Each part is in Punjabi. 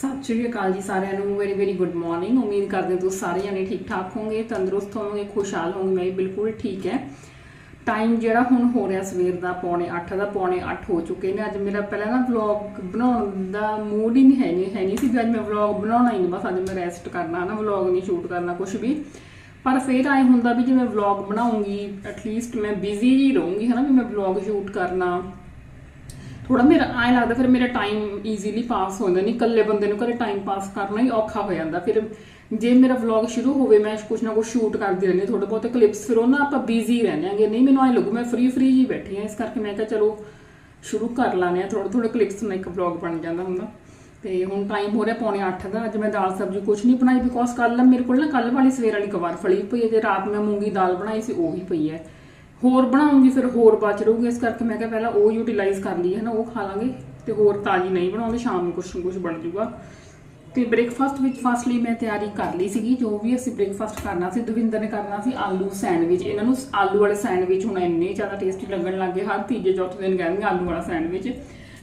ਸਤਿ ਸ਼੍ਰੀ ਅਕਾਲ ਜੀ ਸਾਰਿਆਂ ਨੂੰ ਵੈਰੀ ਵੈਰੀ ਗੁੱਡ ਮਾਰਨਿੰਗ ਉਮੀਦ ਕਰਦੇ ਹਾਂ ਤੁਸੀਂ ਸਾਰੇ ਜਣੇ ਠੀਕ ਠਾਕ ਹੋਵੋਗੇ, ਤੰਦਰੁਸਤ ਹੋਵੋਗੇ, ਖੁਸ਼ਹਾਲ ਹੋਵੋਗੇ, ਮੈਂ ਬਿਲਕੁਲ ਠੀਕ ਹੈ। ਟਾਈਮ ਜਿਹੜਾ ਹੁਣ ਹੋ ਰਿਹਾ ਸਵੇਰ ਦਾ, ਪੌਣੇ 8 ਦਾ, ਪੌਣੇ 8 ਹੋ ਚੁੱਕੇ ਨੇ। ਅੱਜ ਮੇਰਾ ਪਹਿਲਾਂ ਨਾ ਵਲੌਗ ਬਣਾਉਣ ਦਾ ਮੂਡ ਹੀ ਨਹੀਂ ਹੈ ਨਹੀਂ ਹੈ ਨਹੀਂ ਸੀ ਵੀ ਅੱਜ ਮੈਂ ਵਲੌਗ ਬਣਾਉਣਾ ਹੀ ਨਹੀਂ, ਬਸ ਅੱਜ ਮੈਂ ਰੈਸਟ ਕਰਨਾ, ਨਾ ਵਲੌਗ ਨਹੀਂ ਸ਼ੂਟ ਕਰਨਾ ਕੁਝ ਵੀ। ਪਰ ਫਿਰ ਆਏ ਹੁੰਦਾ ਵੀ ਜੇ ਮੈਂ ਵਲੌਗ ਬਣਾਉਂਗੀ ਐਟਲੀਸਟ ਮੈਂ ਬਿਜ਼ੀ ਹੀ ਰਹੂੰਗੀ, ਹਨਾ, ਵੀ ਮੈਂ ਵਲੌਗ ਸ਼ੂਟ ਕਰਨਾ। ਥੋੜਾ ਮੇਰਾ ਐਂ ਲੱਗਦਾ ਫਿਰ ਮੇਰਾ ਟਾਈਮ ਈਜ਼ੀਲੀ ਪਾਸ ਹੋ ਜਾਂਦਾ, ਨਹੀਂ ਇਕੱਲੇ ਬੰਦੇ ਨੂੰ ਘਰੇ ਟਾਈਮ ਪਾਸ ਕਰਨਾ ਹੀ ਔਖਾ ਹੋ ਜਾਂਦਾ। ਫਿਰ ਜੇ ਮੇਰਾ ਵਲੌਗ ਸ਼ੁਰੂ ਹੋਵੇ, ਮੈਂ ਕੁਝ ਨਾ ਕੁਝ ਸ਼ੂਟ ਕਰਦੀ ਰਹਿੰਦੀ ਥੋੜੇ ਬਹੁਤੇ ਕਲਿੱਪਸ ਫਿਰ ਉਹ ਨਾ ਆਪਾਂ ਬਿਜ਼ੀ ਰਹਿੰਦੇ ਆਂਗੇ ਨਹੀਂ, ਮੈਨੂੰ ਐਂ ਲੱਗੂ ਮੈਂ ਫ੍ਰੀ ਫ੍ਰੀ ਹੀ ਬੈਠੀ ਆ ਇਸ ਕਰਕੇ ਮੈਂ ਕਿਹਾ ਚਲੋ ਸ਼ੁਰੂ ਕਰ ਲਾਣੇ ਆ ਥੋੜੇ ਥੋੜੇ ਕਲਿੱਪਸ ਨਾਲ ਇੱਕ ਵਲੌਗ ਬਣ ਜਾਂਦਾ ਹੁੰਦਾ। ਤੇ ਹੁਣ ਟਾਈਮ ਹੋ ਰਿਹਾ ਪੌਣੇ 8 ਦਾ, ਅੱਜ ਮੈਂ ਦਾਲ ਸਬਜ਼ੀ ਕੁਝ ਨਹੀਂ ਬਣਾਈ ਬਿਕੋਜ਼ ਕੱਲ ਮੇਰੇ ਕੋਲ ਨਾ ਕੱਲ ਵਾਲੀ ਸਵੇਰ ਵਾਲੀ ਕਵਾਰ ਫਲੀ ਪਈ ਹੈ, ਤੇ ਰਾਤ ਮੈਂ ਮੂੰਗੀ ਦਾਲ ਬਣਾਈ ਸੀ, ਉਹ ਵੀ ਪਈ ਹੈ। ਹੋਰ ਬਣਾਉਂਗੀ, ਫਿਰ ਹੋਰ ਬਚ ਰਹੂਗੀ। ਇਸ ਕਰਕੇ ਮੈਂ ਕਿਹਾ ਪਹਿਲਾਂ ਉਹ ਯੂਟਿਲਾਈਜ਼ ਕਰ ਲਈਏ, ਹਨਾ, ਉਹ ਖਾ ਲਾਂਗੇ ਤੇ ਹੋਰ ਤਾਜੀ ਨਹੀਂ ਬਣਾਉਂਦੇ, ਸ਼ਾਮ ਨੂੰ ਕੁਛ ਨਾ ਕੁਛ ਬਣ ਜੂਗਾ। ਤੇ ਬ੍ਰੇਕਫਾਸਟ ਵਿੱਚ ਫਸਟਲੀ ਮੈਂ ਤਿਆਰੀ ਕਰ ਲਈ ਸੀਗੀ, ਜੋ ਵੀ ਅਸੀਂ ਬ੍ਰੇਕਫਾਸਟ ਕਰਨਾ ਸੀ, ਦਵਿੰਦਰ ਨੇ ਕਰਨਾ ਸੀ ਆਲੂ ਸੈਂਡਵਿਚ। ਇਹਨਾਂ ਨੂੰ ਆਲੂ ਵਾਲੇ ਸੈਂਡਵਿਚ ਹੁਣ ਇੰਨੇ ਜ਼ਿਆਦਾ ਟੇਸਟੀ ਲੱਗਣ ਲੱਗੇ ਹਰ ਤੀਜੇ, ਚੌਥੇ ਦਿਨ ਕਹਿੰਦੇ ਆਲੂ ਵਾਲਾ ਸੈਂਡਵਿਚ।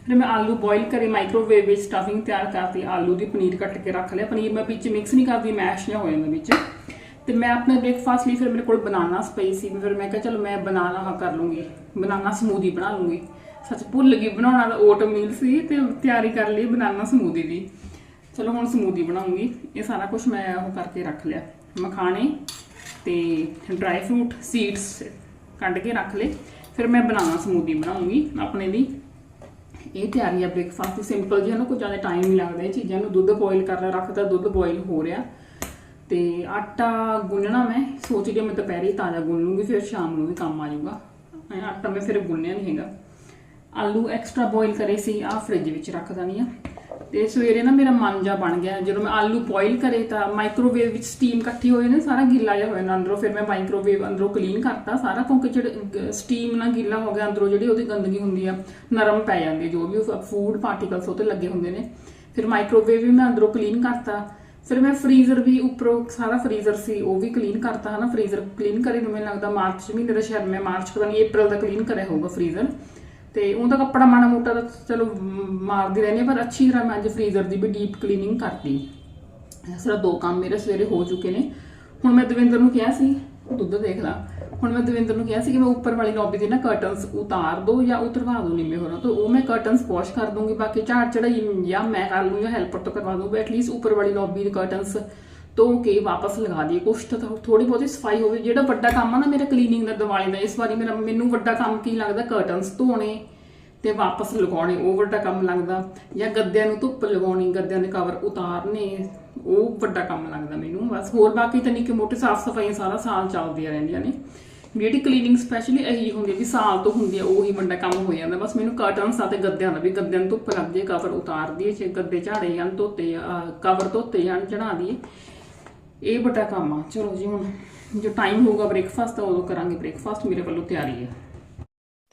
ਫਿਰ ਮੈਂ ਆਲੂ ਬੋਇਲ ਕਰੇ ਮਾਈਕ੍ਰੋਵੇਵ ਵਿੱਚ ਸਟਫਿੰਗ ਤਿਆਰ ਕਰਤੀ, ਆਲੂ ਦੀ ਪਨੀਰ ਕੱਟ ਕੇ ਰੱਖ ਲਿਆ। ਪਨੀਰ ਮੈਂ ਵਿੱਚ ਮਿਕਸ ਨਹੀਂ ਕਰਦੀ ਮੈਸ਼ ਜਿਹਾ ਹੋ ਜਾਂਦਾ ਵਿੱਚ। ਤੇ ਮੈਂ ਆਪਣੇ ਬ੍ਰੇਕਫਾਸਟ ਲਈ ਫਿਰ ਮੇਰੇ ਕੋਲ ਬਨਾਨਾਸ ਪਈ ਸੀ। ਫਿਰ ਮੈਂ ਕਿਹਾ, ਚਲੋ ਮੈਂ ਬਨਾਨਾ ਹਾ, ਕਰ ਲੂੰਗੀ। ਬਨਾਨਾ ਸਮੂਦੀ ਬਣਾ ਲੂੰਗੀ। ਸੱਚ ਭੁੱਲ ਗਈ, ਬਣਾਉਣਾ ਤਾਂ ਓਟ ਮੀਲ ਸੀ ਤੇ ਤਿਆਰੀ ਕਰ ਲਈ ਬਨਾਨਾ ਸਮੂਦੀ ਦੀ। ਚਲੋ ਹੁਣ ਸਮੂਦੀ ਬਣਾਉਂਗੀ। ਇਹ ਸਾਰਾ ਕੁਝ ਮੈਂ ਉਹ ਕਰਕੇ ਰੱਖ ਲਿਆ। ਮਖਾਣੇ ਤੇ ਡਰਾਈ ਫਰੂਟ ਸੀਡਸ ਕੱਢ ਕੇ ਰੱਖ ਲਏ। ਫਿਰ ਮੈਂ ਬਨਾਨਾ ਸਮੂਦੀ ਬਣਾਉਂਗੀ ਆਪਣੇ ਲਈ। ਇਹ ਤਿਆਰੀ ਆ ਬ੍ਰੇਕਫਾਸਟ ਦੀ। ਸਿੰਪਲ ਜਿਹੀ ਨਾ ਕੋਈ ਜ਼ਿਆਦਾ ਟਾਈਮ ਨਹੀਂ ਲੱਗਦਾ। ਇਹ ਚੀਜ਼ਾਂ ਨੂੰ ਦੁੱਧ ਬੋਇਲ ਕਰਨਾ ਰੱਖਦਾ ਦੁੱਧ ਬੋਇਲ ਹੋ ਰਿਹਾ। ਤੇ ਆਟਾ ਗੁੰਨਣਾ ਮੈਂ। ਸੋਚ ਹਾਂ ਮੈਂ ਦੁਪਹਿਰੇ ਤਾਜ਼ਾ ਗੁੰਨ ਲੂੰਗੀ ਫਿਰ ਸ਼ਾਮ ਨੂੰ ਵੀ ਕੰਮ ਆ ਜਾਊਗਾ। ਆਟਾ ਮੈਂ ਫਿਰ ਗੁੰਨਿਆ ਨਹੀਂ ਹੈਗਾ। ਆਲੂ ਐਕਸਟਰਾ ਬੋਇਲ ਕਰੇ ਸੀ ਆ ਫ੍ਰਿਜ ਵਿੱਚ ਰੱਖ ਦਣੀ ਆ। ਤੇ ਸਵੇਰੇ ਨਾ ਮੇਰਾ ਮਨ ਜਾ ਬਣ ਗਿਆ ਜਦੋਂ ਮੈਂ ਆਲੂ ਬੋਇਲ ਕਰੇ ਤਾਂ ਮਾਈਕ੍ਰੋਵੇਵ ਵਿੱਚ ਸਟੀਮ ਇਕੱਠੀ ਹੋਈ ਨਾ ਸਾਰਾ ਗਿੱਲਾ ਜਿਹਾ ਹੋਇਆ ਜਾਂਦਾ ਅੰਦਰੋਂ ਫਿਰ ਮੈਂ ਮਾਈਕ੍ਰੋਵੇਵ ਅੰਦਰੋਂ ਕਲੀਨ ਕਰਤਾ ਸਾਰਾ ਕਿਉਂਕਿ ਜਿਹੜੇ ਸਟੀਮ ਨਾਲ ਗਿੱਲਾ ਹੋ ਗਿਆ ਅੰਦਰੋਂ ਜਿਹੜੀ ਉਹਦੀ ਗੰਦਗੀ ਹੁੰਦੀ ਆ ਨਰਮ ਪੈ ਜਾਂਦੀ ਆ, ਜੋ ਵੀ ਫੂਡ ਪਾਰਟੀਕਲਸ ਉਹਤੇ ਲੱਗੇ ਹੁੰਦੇ ਨੇ। ਫਿਰ ਮਾਈਕ੍ਰੋਵੇਵ ਵੀ ਮੈਂ ਅੰਦਰੋਂ ਕਲੀਨ ਕਰਤਾ। ਫਿਰ ਮੈਂ ਫਰੀਜ਼ਰ ਵੀ ਉੱਪਰੋਂ ਸਾਰਾ ਫਰੀਜ਼ਰ ਸੀ ਉਹ ਵੀ ਕਲੀਨ ਕਰਤਾ ਹਨਾ ਫਰੀਜ਼ਰ ਕਲੀਨ ਕਰੇ ਨੂੰ ਮੈਨੂੰ ਲੱਗਦਾ ਮਾਰਚ ਮਹੀਨੇ ਦਾ ਸ਼ਾਇਦ ਮੈਂ ਮਾਰਚ ਪਤਾ ਨਹੀਂ April ਦਾ ਕਲੀਨ ਕਰਿਆ ਹੋਊਗਾ ਫ੍ਰੀਜ਼ਰ ਤੇ ਉਹਦਾ ਕੱਪੜਾ ਮਾੜਾ ਮੋਟਾ ਤਾਂ ਚਲੋ ਮ, ਮਾਰਦੀ ਰਹਿੰਦੀ ਪਰ ਅੱਛੀ ਤਰ੍ਹਾਂ ਮੈਂ ਅੱਜ ਫਰੀਜ਼ਰ ਦੀ ਵੀ ਡੀਪ ਕਲੀਨਿੰਗ ਕਰਤੀ। ਇਸ ਤਰ੍ਹਾਂ ਦੋ ਕੰਮ ਮੇਰੇ ਸਵੇਰੇ ਹੋ ਚੁੱਕੇ ਨੇ। ਹੁਣ ਮੈਂ ਦਵਿੰਦਰ ਨੂੰ ਕਿਹਾ ਸੀ ਦੁੱਧ ਦੇਖ ਲਾ। ਹੁਣ ਮੈਂ ਦਵਿੰਦਰ ਨੂੰ ਕਿਹਾ ਸੀ ਕਿ ਮੈਂ ਉੱਪਰ ਵਾਲੀ ਲੌਬੀ ਦੇ ਨਾ ਕਰਟਨਸ ਉਤਾਰ ਦੋ ਜਾਂ ਉਤਰਵਾ ਦੋ ਨਿੰਮੇ ਹੋਰਾਂ ਤੋਂ। ਉਹ ਮੈਂ ਕਰਟਨਸ ਵਾਸ਼ ਕਰ ਦੂੰਗੀ, ਬਾਕੀ ਝਾੜ ਚੜਾਈ ਜਾਂ ਮੈਂ ਕਰ ਲੂੰਗੀ ਹੈਲਪਰ ਤੋਂ ਕਰਵਾ ਦੂੰਗੀ। ਐਟਲੀਸਟ ਉੱਪਰ ਵਾਲੀ ਲੌਬੀ ਦੇ ਕਰਟਨਸ ਧੋ ਕੇ ਵਾਪਸ ਲਗਾ ਦਈਏ। ਕੁਛ ਤਾਂ ਥੋੜੀ ਬਹੁਤੀ ਸਫ਼ਾਈ ਹੋਵੇ। ਜਿਹੜਾ ਵੱਡਾ ਕੰਮ ਆ ਨਾ ਮੇਰਾ ਕਲੀਨਿੰਗ ਦਾ, ਦਿਵਾਲੀ ਦਾ, ਇਸ ਵਾਰੀ ਮੇਰਾ ਮੈਨੂੰ ਵੱਡਾ ਕੰਮ ਕੀ ਲੱਗਦਾ? ਕਰਟਨਸ ਧੋਣੇ ਤੇ ਵਾਪਸ ਲਗਾਉਣੇ। ਉਹ ਵੱਡਾ ਕੰਮ ਲੱਗਦਾ। ਜਾਂ ਗੱਦਿਆਂ ਨੂੰ ਧੁੱਪ ਲਗਾਉਣੀ, ਗੱਦਿਆਂ ਦੇ ਕਵਰ ਉਤਾਰਨੇ। ਉਹ ਵੱਡਾ ਕੰਮ ਲੱਗਦਾ ਮੈਨੂੰ, ਬਸ ਹੋਰ ਬਾਕੀ ਤਾਂ ਨਿੱਕੇ ਮੋਟੇ ਸਾਫ਼ ਸਫਾਈਆਂ ਸਾਰਾ ਸਾਲ ਚੱਲਦੀਆਂ ਰਹਿੰਦੀਆਂ ਨੇ। ਜਿਹੜੀ ਕਲੀਨਿੰਗ ਸਪੈਸ਼ਲੀ ਇਹੀ ਹੁੰਦੀ ਹੈ ਵੀ ਸਾਲ ਤੋਂ ਹੁੰਦੀ ਹੈ ਉਹੀ ਵੱਡਾ ਕੰਮ ਹੋ ਜਾਂਦਾ। ਬਸ ਮੈਨੂੰ ਕਰਟਨਸ ਅਤੇ ਗੱਦਿਆਂ ਦਾ ਵੀ, ਗੱਦਿਆਂ ਨੂੰ ਧੁੱਪ ਲੱਗ ਜੇ ਕਵਰ ਉਤਾਰ ਦਈਏ ਜੇ ਗੱਦੇ ਝਾੜੇ ਜਾਂ ਧੋਤੇ ਕਵਰ ਧੋਤੇ ਜਾਂ ਚੜਾ ਦਈਏ। ਇਹ ਵੱਡਾ ਕੰਮ ਆ। ਚਲੋ ਜੀ, ਹੁਣ ਜੋ ਟਾਈਮ ਹੋਊਗਾ ਬ੍ਰੇਕਫਾਸਟ ਤਾਂ ਉਦੋਂ ਕਰਾਂਗੇ ਬ੍ਰੇਕਫਾਸਟ ਮੇਰੇ ਵੱਲੋਂ ਤਿਆਰੀ ਹੈ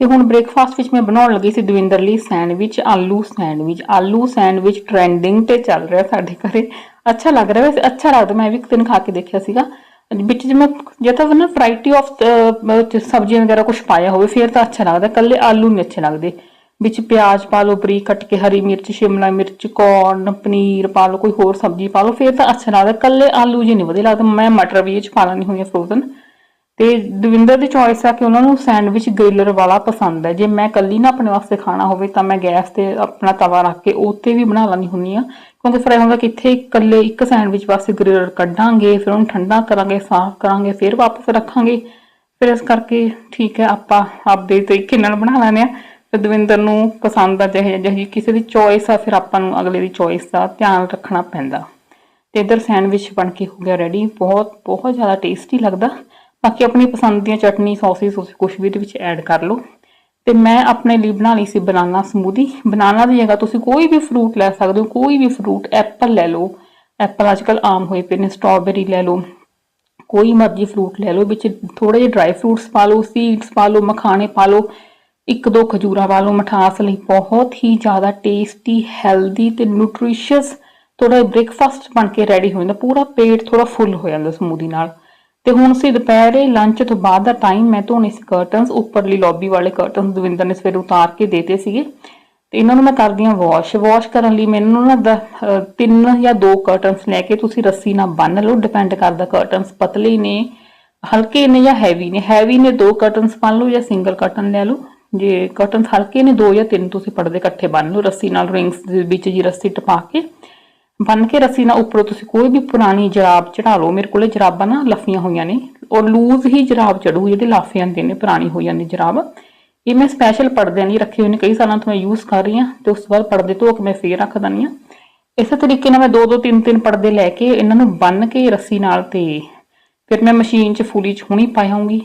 ਤੇ ਹੁਣ ਬ੍ਰੇਕਫਾਸਟ ਵਿੱਚ ਮੈਂ ਬਣਾਉਣ ਲੱਗੀ ਸੀ ਦਵਿੰਦਰ ਲਈ ਸੈਂਡਵਿਚ, ਆਲੂ ਸੈਂਡਵਿਚ। ਆਲੂ ਸੈਂਡਵਿਚ ਟ੍ਰੈਂਡਿੰਗ ਤੇ ਚੱਲ ਰਿਹਾ ਸਾਡੇ ਘਰੇ। ਅੱਛਾ ਲੱਗ ਰਿਹਾ, ਵੈਸੇ ਅੱਛਾ ਲੱਗਦਾ, ਮੈਂ ਵੀ ਇੱਕ ਦਿਨ ਖਾ ਕੇ ਦੇਖਿਆ ਸੀਗਾ। ਵਿੱਚ ਜਿਵੇਂ ਜੇ ਤਾਂ ਨਾ ਵੈਰਾਈਟੀ ਆਫ ਸਬਜ਼ੀਆਂ ਵਗੈਰਾ ਕੁਝ ਪਾਇਆ ਹੋਵੇ, ਫਿਰ ਤਾਂ ਅੱਛਾ ਲੱਗਦਾ ਕੱਲੇ ਆਲੂ ਨਹੀਂ ਅੱਛੇ ਲੱਗਦੇ। ਵਿੱਚ ਪਿਆਜ਼ ਪਾ ਲਓ, ਬਰੀਕ ਕੱਟ ਕੇ ਹਰੀ ਮਿਰਚ, ਸ਼ਿਮਲਾ ਮਿਰਚ ਕੌਰਨ ਪਨੀਰ ਪਾ ਲਓ, ਕੋਈ ਹੋਰ ਸਬਜ਼ੀ ਪਾ ਲਓ, ਫਿਰ ਤਾਂ ਅੱਛਾ ਲੱਗਦਾ ਕੱਲੇ ਆਲੂ ਜੀ ਨਹੀਂ ਵਧੀਆ ਲੱਗਦਾ, ਮੈਂ ਮਟਰ ਵੀ ਇਹ ਚ ਪਾ ਲੈਣੀ ਹੋਈ ਫਰੋਜ਼ਨ ਤੇ ਦਵਿੰਦਰ ਦੀ ਚੋਇਸ ਆ ਕਿ ਉਹਨਾਂ ਨੂੰ ਸੈਂਡਵਿਚ ਗ੍ਰਿਲਰ ਵਾਲਾ ਪਸੰਦ ਹੈ। ਜੇ ਮੈਂ ਕੱਲੀ ਨਾ ਆਪਣੇ ਵਾਸਤੇ ਖਾਣਾ ਹੋਵੇ, ਤਾਂ ਮੈਂ ਗੈਸ ਤੇ ਆਪਣਾ ਤਵਾ ਰੱਖ ਕੇ ਉੱਤੇ ਵੀ ਬਣਾ ਲੈਣੀ ਹੁੰਨੀ ਆ ਕਿਉਂਕਿ ਫਿਰ ਇਹ ਹੁੰਦਾ ਕਿ ਇੱਥੇ ਇਕੱਲੇ ਇੱਕ ਸੈਂਡਵਿਚ ਵਾਸਤੇ ਗ੍ਰਿਲਰ ਕੱਢਾਂਗੇ, ਫਿਰ ਉਹਨੂੰ ਠੰਡਾ ਕਰਾਂਗੇ, ਸਾਫ਼ ਕਰਾਂਗੇ, ਫਿਰ ਵਾਪਸ ਰੱਖਾਂਗੇ। ਫਿਰ ਇਸ ਕਰਕੇ ਠੀਕ ਹੈ, ਆਪਾਂ ਆਪਦੇ ਤਰੀਕੇ ਨਾਲ ਬਣਾ ਲੈਣੇ ਆ ਫਿਰ ਦਵਿੰਦਰ ਨੂੰ ਪਸੰਦ ਆ ਜਿਹੇ ਜਿਹੀ ਕਿਸੇ ਦੀ ਚੋਇਸ ਆ, ਫਿਰ ਆਪਾਂ ਨੂੰ ਅਗਲੇ ਦੀ ਚੋਇਸ ਦਾ ਧਿਆਨ ਰੱਖਣਾ ਪੈਂਦਾ। ਤੇ ਇਧਰ ਸੈਂਡਵਿਚ ਬਣ ਕੇ ਹੋ ਗਿਆ ਰੈਡੀ ਬਹੁਤ ਬਹੁਤ ਜ਼ਿਆਦਾ ਟੇਸਟੀ ਲੱਗਦਾ। ਬਾਕੀ ਆਪਣੀ ਪਸੰਦ ਦੀਆਂ ਚਟਨੀ ਸੌਸਿਸ ਤੁਸੀਂ ਕੁਝ ਵੀ ਇਹਦੇ ਵਿੱਚ ਐਡ ਕਰ ਲਓ। ਤੇ ਮੈਂ ਆਪਣੇ ਲਈ ਬਣਾ ਲਈ ਸੀ ਬਨਾਨਾ ਸਮੂਦੀ ਬਨਾਨਾ ਦੀ ਜਗ੍ਹਾ ਤੁਸੀਂ ਕੋਈ ਵੀ ਫਰੂਟ ਲੈ ਸਕਦੇ ਹੋ, ਕੋਈ ਵੀ ਫਰੂਟ ਐਪਲ ਲੈ ਲਓ। ਐਪਲ ਅੱਜਕੱਲ ਆਮ ਹੋਏ ਪਏ ਨੇ ਸਟ੍ਰਾਬੇਰੀ ਲੈ ਲਓ। ਕੋਈ ਮਰਜ਼ੀ ਫਰੂਟ ਲੈ ਲਓ, ਵਿੱਚ ਥੋੜੇ ਜਿਹੇ ਡਰਾਈ ਫਰੂਟਸ ਪਾ ਲਓ ਸੀਡਸ ਪਾ ਲਓ, ਮਖਾਣੇ ਪਾ ਲਓ, ਇੱਕ ਦੋ ਖਜੂਰਾ ਪਾ ਲਓ, ਮਠਾਸ ਲਈ। ਬਹੁਤ ਹੀ ਜ਼ਿਆਦਾ ਟੇਸਟੀ ਹੈਲਦੀ ਤੇ ਨਿਊਟ੍ਰੀਸ਼ੀਅਸ ਥੋੜਾ ਬ੍ਰੇਕਫਾਸਟ ਬਣ ਕੇ ਰੈਡੀ ਹੋ ਜਾਂਦਾ, ਪੂਰਾ ਪੇਟ ਥੋੜਾ ਫੁੱਲ ਹੋ ਜਾਂਦਾ ਸਮੂਦੀ ਨਾਲ। ਤੇ ਹੁਣ ਸੀ ਦੁਪਹਿਰੇ ਲੰਚ ਤੋਂ ਬਾਅਦ ਦਾ ਟਾਈਮ ਮੈਂ ਧੋਣੇ ਸੀ ਕਰਟਨਸ ਉੱਪਰਲੀ ਲੌਬੀ ਵਾਲੇ ਕਰਟਨਸ ਦਵਿੰਦਰ ਨੇ ਸਵੇਰੇ ਉਤਾਰ ਕੇ ਦੇਤੇ ਸੀਗੇ। ਤੇ ਇਹਨਾਂ ਨੂੰ ਮੈਂ ਕਰਦੀ ਹਾਂ ਵਾਸ਼ ਵਾਸ਼ ਕਰਨ ਲਈ ਮੈਨੂੰ ਨਾ ਤਿੰਨ ਜਾਂ ਦੋ ਕਰਟਨਸ ਲੈ ਕੇ ਤੁਸੀਂ ਰੱਸੀ ਨਾਲ ਬੰਨ ਲਓ ਡਿਪੈਂਡ ਕਰਦਾ ਕਰਟਨਸ ਪਤਲੇ ਨੇ, ਹਲਕੇ ਨੇ ਜਾਂ ਹੈਵੀ ਨੇ। ਹੈਵੀ ਨੇ ਦੋ ਕਰਟਨਸ ਬੰਨ ਲਓ ਜਾਂ ਸਿੰਗਲ ਕਰਟਨ ਲੈ ਲਓ। ਜੇ ਕਰਟਨਸ ਹਲਕੇ ਨੇ ਦੋ ਜਾਂ ਤਿੰਨ ਤੁਸੀਂ ਪਰਦੇ ਇਕੱਠੇ ਬੰਨ ਲਓ, ਰੱਸੀ ਨਾਲ ਰਿੰਗਸ ਦੇ ਵਿੱਚ ਜੀ ਰੱਸੀ ਟਪਾ ਕੇ। ਬੰਨ ਕੇ ਰੱਸੀ ਨਾਲ ਉੱਪਰੋਂ ਤੁਸੀਂ ਕੋਈ ਵੀ ਪੁਰਾਣੀ ਜਰਾਬ ਚੜਾ ਲਓ। ਮੇਰੇ ਕੋਲੇ ਜਰਾਬਾਂ ਨਾ ਲਫੀਆਂ ਹੋਈਆਂ ਨੇ ਔਰ ਲੂਜ਼ ਹੀ ਜਰਾਬ ਚੜੂ ਜਿਹੜੇ ਲਾਫੇ ਜਾਂਦੇ ਨੇ, ਪੁਰਾਣੀ ਹੋ ਜਾਂਦੀ ਜਰਾਬ। ਇਹ ਮੈਂ ਸਪੈਸ਼ਲ ਪਰਦਿਆਂ ਲਈ ਰੱਖੇ ਹੋਏ ਨੇ, ਕਈ ਸਾਲਾਂ ਤੋਂ ਮੈਂ ਯੂਜ਼ ਕਰ ਰਹੀ ਹਾਂ ਤੇ ਉਸ ਤੋਂ ਬਾਅਦ ਪਰਦੇ ਧੋ ਕੇ ਮੈਂ ਫੇਰ ਰੱਖ ਦਿੰਦੀ ਹਾਂ। ਇਸੇ ਤਰੀਕੇ ਨਾਲ ਮੈਂ ਦੋ ਦੋ ਤਿੰਨ ਤਿੰਨ ਪਰਦੇ ਲੈ ਕੇ ਇਹਨਾਂ ਨੂੰ ਬੰਨ ਕੇ ਰੱਸੀ ਨਾਲ ਤੇ ਫਿਰ ਮੈਂ ਮਸ਼ੀਨ 'ਚ ਫੂਲੀ 'ਚ ਹੁਣੀ ਪਾਇਆਉਂਗੀ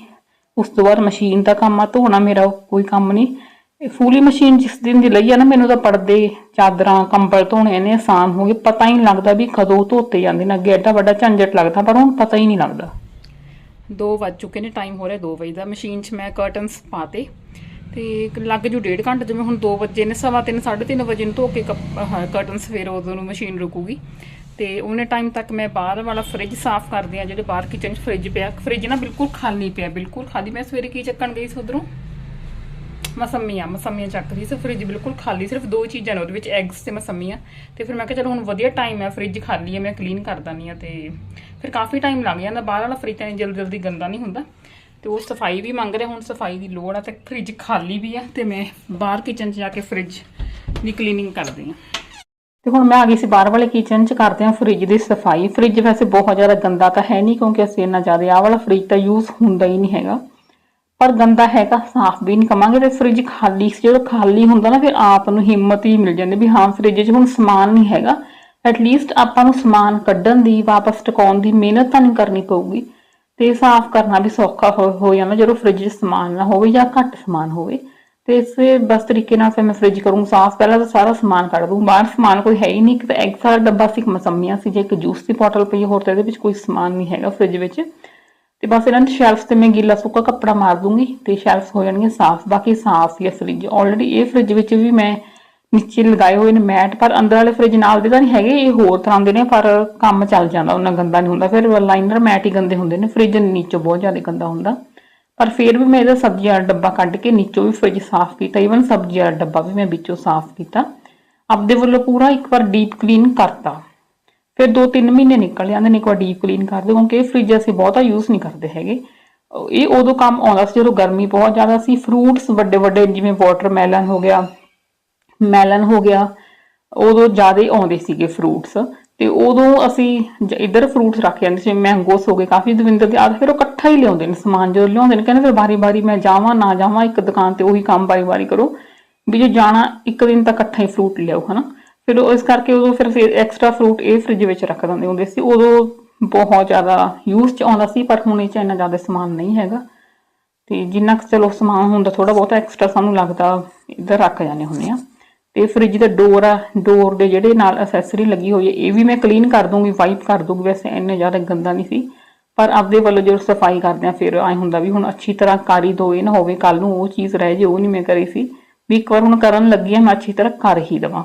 ਉਸ ਤੋਂ ਬਾਅਦ ਮਸ਼ੀਨ ਦਾ ਕੰਮ ਆ, ਧੋਣਾ ਮੇਰਾ ਕੋਈ ਕੰਮ ਨਹੀਂ। ਇਹ ਫੂਲੀ ਮਸ਼ੀਨ ਜਿਸ ਦਿਨ ਦੀ ਲਈ ਆ ਨਾ ਮੈਨੂੰ ਤਾਂ ਪਰਦੇ ਚਾਦਰਾਂ ਕੰਬਲ ਧੋਣੇ ਨੇ ਆਸਾਨ ਹੋ ਗਏ। ਪਤਾ ਹੀ ਨਹੀਂ ਲੱਗਦਾ ਵੀ ਕਦੋਂ ਧੋਤੇ ਜਾਂਦੇ ਨੇ। ਅੱਗੇ ਐਡਾ ਵੱਡਾ ਝੰਜਟ ਲੱਗਦਾ ਪਰ ਹੁਣ ਪਤਾ ਹੀ ਨਹੀਂ ਲੱਗਦਾ। 2 ਵੱਜ ਚੁੱਕੇ ਨੇ ਟਾਈਮ ਹੋ ਰਿਹਾ 2 ਵਜੇ ਦਾ। ਮਸ਼ੀਨ 'ਚ ਮੈਂ ਕਰਟਨਸ ਪਾਤੇ। ਤੇ ਲੱਗ ਜੂ ਡੇਢ ਘੰਟਾ ਜਿਵੇਂ ਹੁਣ 2 ਵਜੇ ਨੇ ਸਵਾ ਤਿੰਨ, ਸਾਢੇ 3:30 ਵਜੇ ਨੂੰ ਧੋ ਕੇ ਕਰਟਨਸ ਫੇਰ ਉਦੋਂ ਨੂੰ ਮਸ਼ੀਨ ਰੁਕੂਗੀ। ਤੇ ਉਹਨੇ ਟਾਈਮ ਤੱਕ ਮੈਂ ਬਾਹਰ ਵਾਲਾ ਫ੍ਰਿਜ ਸਾਫ਼ ਕਰਦੀ ਆ ਜਿਹੜੇ ਬਾਹਰ ਕਿਚਨ 'ਚ ਫ੍ਰਿਜ ਪਿਆ। ਫ੍ਰਿਜ ਨਾ ਬਿਲਕੁਲ ਖਾਲੀ ਪਿਆ ਬਿਲਕੁਲ ਖਾਲੀ। ਮੈਂ ਸਵੇਰੇ ਕੀ ਚੱਕਣ ਗਈ ਸੀ ਉਧਰੋਂ? ਮਸੰਮੀਆਂ ਮਸੰਮੀਆਂ ਚੱਕ ਰਹੀ ਸੀ ਫ੍ਰਿਜ ਬਿਲਕੁਲ ਖਾਲੀ, ਸਿਰਫ ਦੋ ਚੀਜ਼ਾਂ ਨੇ, ਉਹਦੇ ਵਿੱਚ ਐਗਸ ਤੇ ਮਸੰਮੀਆਂ। ਤੇ ਫਿਰ ਮੈਂ ਕਿਹਾ ਚਲੋ ਹੁਣ ਵਧੀਆ ਟਾਈਮ ਹੈ ਫ੍ਰਿਜ ਖਾਲੀ ਹੈ, ਮੈਂ ਕਲੀਨ ਕਰ ਦਨੀ ਆ ਤੇ ਫਿਰ ਕਾਫੀ ਟਾਈਮ ਲੱਗ ਜਾਂਦਾ, ਬਾਹਰ ਵਾਲਾ ਫ੍ਰਿਜ ਤਾਂ ਜਲਦੀ ਜਲਦੀ ਗੰਦਾ ਨਹੀਂ ਹੁੰਦਾ। ਤੇ ਉਹ ਸਫ਼ਾਈ ਵੀ ਮੰਗ ਰਿਹਾ, ਹੁਣ ਸਫ਼ਾਈ ਦੀ ਲੋੜ ਆ ਤੇ ਫ੍ਰਿਜ ਖਾਲੀ ਵੀ ਆ ਤੇ ਮੈਂ ਬਾਹਰ ਕਿਚਨ 'ਚ ਜਾ ਕੇ ਫ੍ਰਿਜ ਦੀ ਕਲੀਨਿੰਗ ਕਰਦੀ ਆ ਤੇ ਹੁਣ ਮੈਂ ਆ ਗਈ ਸੀ ਬਾਹਰ ਵਾਲੇ ਕਿਚਨ 'ਚ ਕਰਦੇ ਹਾਂ ਫ੍ਰਿਜ ਦੀ ਸਫ਼ਾਈ। ਫ੍ਰਿਜ ਵੈਸੇ ਬਹੁਤ ਜ਼ਿਆਦਾ ਗੰਦਾ ਤਾਂ ਹੈ ਨਹੀਂ ਕਿਉਂਕਿ ਅਸੀਂ ਇੰਨਾ ਜ਼ਿਆਦਾ ਆਹ ਵਾਲਾ ਫ੍ਰਿਜ ਤਾਂ ਯੂਜ਼ ਹੁੰਦਾ ਹੀ ਨਹੀਂ ਹੈਗਾ। ਪਰ ਗੰਦਾ ਹੈਗਾ, ਸਾਫ਼ ਵੀ ਨਹੀਂ ਕਵਾਂਗੇ ਤੇ ਫ੍ਰਿਜ ਖਾਲੀ ਜਦੋਂ ਖਾਲੀ ਹੁੰਦਾ ਨਾ, ਫਿਰ ਆਪ ਨੂੰ ਹਿੰਮਤ ਹੀ ਮਿਲ ਜਾਂਦੀ ਵੀ ਹਾਂ ਫ੍ਰਿਜ 'ਚ ਹੁਣ ਸਮਾਨ ਨਹੀਂ ਹੈਗਾ। ਐਟਲੀਸਟ ਆਪਾਂ ਨੂੰ ਸਮਾਨ ਕੱਢਣ ਦੀ, ਵਾਪਸ ਟਿਕਾਉਣ ਦੀ ਮਿਹਨਤ ਤਾਂ ਨਹੀਂ ਕਰਨੀ ਪਊਗੀ। ਤੇ ਸਾਫ਼ ਕਰਨਾ ਵੀ ਸੌਖਾ ਹੋ ਹੋ ਜਾਂਦਾ ਜਦੋਂ ਫ੍ਰਿਜ 'ਚ ਸਮਾਨ ਨਾ ਹੋਵੇ ਜਾਂ ਘੱਟ ਸਮਾਨ ਹੋਵੇ। ਤੇ ਇਸੇ ਬਸ ਤਰੀਕੇ ਨਾਲ ਫਿਰ ਮੈਂ ਫ੍ਰਿਜ ਕਰੂੰ ਸਾਫ਼। ਪਹਿਲਾਂ ਤਾਂ ਸਾਰਾ ਸਮਾਨ ਕੱਢ ਦੂੰ। ਬਾਹਰ ਸਮਾਨ ਕੋਈ ਹੈ ਹੀ ਨਹੀਂ ਇੱਕ ਤਾਂ ਐਗ ਸਾਰਾ ਡੱਬਾ ਸੀ, ਇੱਕ ਮਸੰਮੀਆਂ ਸੀ, ਜੇ ਇੱਕ ਜੂਸ ਦੀ ਬੋਟਲ ਪਈ ਹੋਰ ਤਾਂ ਇਹਦੇ ਵਿੱਚ ਕੋਈ ਸਮਾਨ ਨਹੀਂ ਹੈਗਾ ਫ੍ਰਿਜ ਵਿੱਚ। ਤੇ ਬਸ ਇਹਨਾਂ ਨੂੰ ਸ਼ੈਲਫ ਤੇ ਮੈਂ ਗਿੱਲਾ ਸੁੱਕਾ ਕੱਪੜਾ ਮਾਰ ਦੂੰਗੀ ਤੇ ਸ਼ੈਲਫ ਹੋ ਜਾਣਗੇ ਸਾਫ਼, ਬਾਕੀ ਸਾਫ਼ ਹੀ ਹੈ ਫ੍ਰਿਜ ਆਲਰੇਡੀ ਇਹ ਫ੍ਰਿਜ ਵਿੱਚ ਵੀ ਮੈਂ ਨੀਚੇ ਲਗਾਏ ਹੋਏ ਨੇ ਮੈਟ, ਪਰ ਅੰਦਰ ਵਾਲੇ ਫ੍ਰਿਜ ਨਾਲ ਦੇ ਤਾਂ ਨਹੀਂ ਹੈਗੇ, ਇਹ ਹੋਰ ਤਰ੍ਹਾਂ ਦੇ ਨੇ, ਪਰ ਕੰਮ ਚੱਲ ਜਾਂਦਾ, ਉਹਨਾਂ ਗੰਦਾ ਨਹੀਂ ਹੁੰਦਾ। ਫਿਰ ਲਾਈਨਰ ਮੈਟ ਹੀ ਗੰਦੇ ਹੁੰਦੇ ਨੇ ਫ੍ਰਿਜ ਨੀਚੋਂ ਬਹੁਤ ਜ਼ਿਆਦਾ ਗੰਦਾ ਹੁੰਦਾ। ਪਰ ਫਿਰ ਵੀ ਮੈਂ ਇਹਦਾ ਸਬਜ਼ੀ ਵਾਲਾ ਡੱਬਾ ਕੱਢ ਕੇ ਨੀਚੋਂ ਵੀ ਫ੍ਰਿਜ ਸਾਫ਼ ਕੀਤਾ ਈਵਨ ਸਬਜ਼ੀ ਵਾਲਾ ਡੱਬਾ ਵੀ ਮੈਂ ਵਿੱਚੋਂ ਸਾਫ਼ ਕੀਤਾ। ਆਪਦੇ ਵੱਲੋਂ ਪੂਰਾ ਇੱਕ ਵਾਰ ਡੀਪ ਕਲੀਨ ਕਰਤਾ। ਫਿਰ 2-3 ਮਹੀਨੇ ਨਿਕਲ ਜਾਂਦੇ ਨੇ ਇੱਕ ਵਾਰ ਡੀਪ ਕਲੀਨ ਕਰਦੇ, ਕਿਉਂਕਿ ਇਹ ਫ੍ਰਿਜ ਅਸੀਂ ਬਹੁਤਾ ਯੂਜ਼ ਨਹੀਂ ਕਰਦੇ ਹੈਗੇ। ਇਹ ਉਦੋਂ ਕੰਮ ਆਉਂਦਾ ਸੀ ਜਦੋਂ ਗਰਮੀ ਬਹੁਤ ਜ਼ਿਆਦਾ ਸੀ। ਫਰੂਟਸ ਵੱਡੇ ਵੱਡੇ ਜਿਵੇਂ ਵਾਟਰਮੈਲਨ ਹੋ ਗਿਆ ਮੈਲਨ ਹੋ ਗਿਆ, ਉਦੋਂ ਜ਼ਿਆਦਾ ਆਉਂਦੇ ਸੀਗੇ ਫਰੂਟਸ ਤੇ ਉਦੋਂ ਅਸੀਂ ਜ- ਇੱਧਰ ਫਰੂਟਸ ਰੱਖ ਜਾਂਦੇ ਸੀ ਮੈਂਗੋਸ ਹੋ ਗਏ, ਕਾਫੀ ਦਵਿੰਦਰ ਦੇ ਆਦ, ਫਿਰ ਉਹ ਇਕੱਠਾ ਹੀ ਲਿਆਉਂਦੇ ਨੇ ਸਮਾਨ, ਜਦੋਂ ਲਿਆਉਂਦੇ ਨੇ, ਕਹਿੰਦੇ ਫਿਰ ਬਾਰੀ-ਬਾਰੀ ਮੈਂ ਜਾਵਾਂ, ਨਾ ਜਾਵਾਂ, ਇੱਕ ਦੁਕਾਨ ਤੇ ਉਹੀ ਕੰਮ ਬਾਰੀ-ਬਾਰੀ ਕਰੋ, ਵੀ ਜੇ ਜਾਣਾ ਇੱਕ ਦਿਨ ਤਾਂ ਇਕੱਠਾ ਹੀ ਫਰੂਟ ਲਿਆਓ, ਹਨਾ? ਫਿਰ ਉਹ ਇਸ ਕਰਕੇ ਉਦੋਂ ਫਿਰ ਐਕਸਟਰਾ ਫਰੂਟ ਇਹ ਫ੍ਰਿਜ ਵਿੱਚ ਰੱਖ ਦਿੰਦੇ ਹੁੰਦੇ ਸੀ। ਉਦੋਂ ਬਹੁਤ ਜ਼ਿਆਦਾ ਯੂਜ਼ ਚ ਆਉਂਦਾ ਸੀ, ਪਰ ਹੁਣ ਇਹ ਚ ਇੰਨਾ ਜ਼ਿਆਦਾ ਸਮਾਨ ਨਹੀਂ ਹੈਗਾ। ਤੇ ਜਿੰਨਾ ਕੁ ਚਲੋ ਸਮਾਨ ਹੁੰਦਾ ਥੋੜਾ ਬਹੁਤਾ ਐਕਸਟਰਾ ਸਾਨੂੰ ਲੱਗਦਾ ਇੱਧਰ ਰੱਖ ਜਾਂਦੇ ਹੁੰਦੇ ਆ। ਤੇ ਫ੍ਰਿਜ ਦਾ ਡੋਰ ਆ ਡੋਰ ਦੇ ਜਿਹੜੇ ਨਾਲ ਅਸੈਸਰੀ ਲੱਗੀ ਹੋਈ ਹੈ, ਇਹ ਵੀ ਮੈਂ ਕਲੀਨ ਕਰ ਦੂੰਗੀ ਵਾਈਪ ਕਰ ਦੂੰਗੀ ਵੈਸੇ ਇੰਨੇ ਜ਼ਿਆਦਾ ਗੰਦਾ ਨਹੀਂ ਸੀ, ਪਰ ਆਪਦੇ ਵੱਲੋਂ ਜਦੋਂ ਸਫ਼ਾਈ ਕਰਦੇ ਆ, ਫਿਰ ਐ ਹੁੰਦਾ ਵੀ ਹੁਣ ਅੱਛੀ ਤਰ੍ਹਾਂ ਕਾਰੀ ਦੋ ਇਹ ਨਾ ਹੋਵੇ ਕੱਲ ਨੂੰ ਉਹ ਚੀਜ਼ ਰਹਿ ਜੇ, ਉਹ ਨਹੀਂ ਮੈਂ ਕਰੀ ਸੀ। ਵੀ ਇੱਕ ਵਾਰ ਹੁਣ ਕਰਨ ਲੱਗੀ ਆ, ਮੈਂ ਅੱਛੀ ਤਰ੍ਹਾਂ ਕਰ ਹੀ ਦਵਾਂ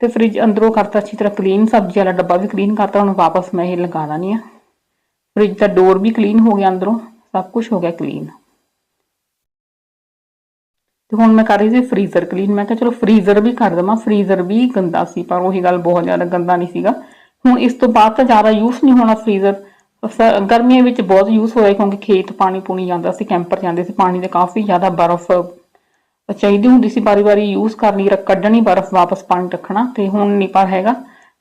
ਤੇ ਫ੍ਰਿਜ ਅੰਦਰੋਂ ਕਰਤਾ ਅੱਛੀ ਤਰ੍ਹਾਂ ਕਲੀਨ ਸਬਜ਼ੀ ਵਾਲਾ ਡੱਬਾ ਵੀ ਕਲੀਨ ਕਰਤਾ, ਹੁਣ ਵਾਪਸ ਮੈਂ ਇਹ ਲਗਾ ਦਾਨੀ ਆ ਫ੍ਰਿਜ ਦਾ ਡੋਰ ਵੀ ਕਲੀਨ ਹੋ ਗਿਆ ਅੰਦਰੋਂ, ਸਭ ਕੁਝ ਹੋ ਗਿਆ ਕਲੀਨ ਤੇ ਹੁਣ ਮੈਂ ਕਰ ਰਹੀ ਸੀ ਫ੍ਰੀਜ਼ਰ ਕਲੀਨ ਮੈਂ ਕਿਹਾ ਚਲੋ ਫ੍ਰੀਜ਼ਰ ਵੀ ਕਰ ਦਵਾਂ ਫ੍ਰੀਜ਼ਰ ਵੀ ਗੰਦਾ ਸੀ, ਪਰ ਉਹੀ ਗੱਲ ਬਹੁਤ ਜ਼ਿਆਦਾ ਗੰਦਾ ਨਹੀਂ ਸੀਗਾ। ਹੁਣ ਇਸ ਤੋਂ ਬਾਅਦ ਤਾਂ ਜ਼ਿਆਦਾ ਯੂਜ਼ ਨਹੀਂ ਹੋਣਾ ਫ੍ਰੀਜ਼ਰ ਸ- ਗਰਮੀਆਂ ਵਿੱਚ ਬਹੁਤ ਯੂਜ਼ ਹੋਇਆ ਕਿਉਂਕਿ ਖੇਤ ਪਾਣੀ ਪੂਣੀ ਜਾਂਦਾ ਸੀ ਕੈਂਪਰ ਜਾਂਦੇ ਸੀ, ਪਾਣੀ ਦੇ ਕਾਫੀ ਜ਼ਿਆਦਾ ਬਰਫ਼ ਚਾਹੀਦੀ ਹੁੰਦੀ ਸੀ ਬਾਰੀ-ਬਾਰੀ ਯੂਜ਼ ਕਰਨੀ, ਰੱਖ ਕੱਢਣੀ, ਬਰਫ਼ ਵਾਪਸ ਪਾਣੀ ਰੱਖਣਾ ਤੇ ਹੁਣ ਨਹੀਂ ਪਰ ਹੈਗਾ।